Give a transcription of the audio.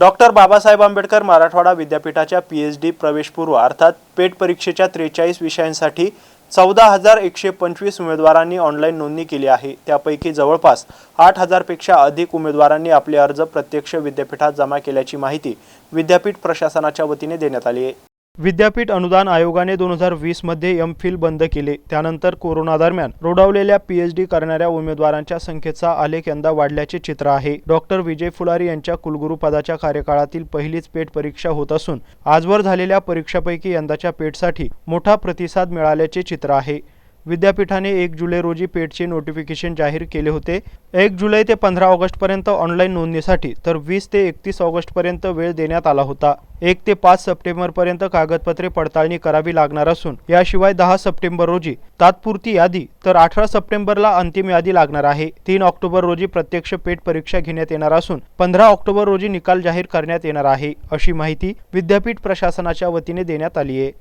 Doctor Babasaheb Ambedkar Marathwada विद्यापीठाच्या P H D प्रवेशपूर्व अर्थात पेट परीक्षेच्या त्रेचाळीस विषयांसाठी चौदा हजार एकशे पंचवीस उमेदवारांनी ऑनलाईन नोंदणी केली आहे. त्यापैकी जवळपास आठ हजारपेक्षा अधिक उमेदवारांनी आपले अर्ज प्रत्यक्ष विद्यापीठात जमा केल्याची माहिती विद्यापीठ प्रशासनाच्या वतीने देण्यात आली आहे. विद्यापीठ अनुदान आयोगाने दोन हजार वीसमध्ये एम फिल बंद केले. त्यानंतर कोरोनादरम्यान रोडावलेल्या पीएच डी करणाऱ्या उमेदवारांच्या संख्येचा आलेख यंदा वाढल्याचे चित्र आहे. डॉक्टर विजय फुलारी यांच्या कुलगुरू पदाच्या कार्यकाळातील पहिलीच पेट परीक्षा होत असून आजवर झालेल्या परीक्षापैकी यंदाच्या पेटसाठी मोठा प्रतिसाद मिळाल्याचे चित्र आहे. विद्यापीठाने एक जुलै रोजी पेटचे नोटिफिकेशन जाहीर केले होते. एक जुलै ते पंधरा ऑगस्टपर्यंत ऑनलाईन नोंदणीसाठी तर वीस ते एकतीस ऑगस्टपर्यंत वेळ देण्यात आला होता. एक ते पाच सप्टेंबरपर्यंत कागदपत्रे पडताळणी करावी लागणार असून याशिवाय दहा सप्टेंबर रोजी तात्पुरती यादी तर अठरा सप्टेंबरला अंतिम यादी लागणार आहे. तीन ऑक्टोबर रोजी प्रत्यक्ष पेट परीक्षा घेण्यात येणार असून पंधरा ऑक्टोबर रोजी निकाल जाहीर करण्यात येणार आहे अशी माहिती विद्यापीठ प्रशासनाच्या वतीने देण्यात आली आहे.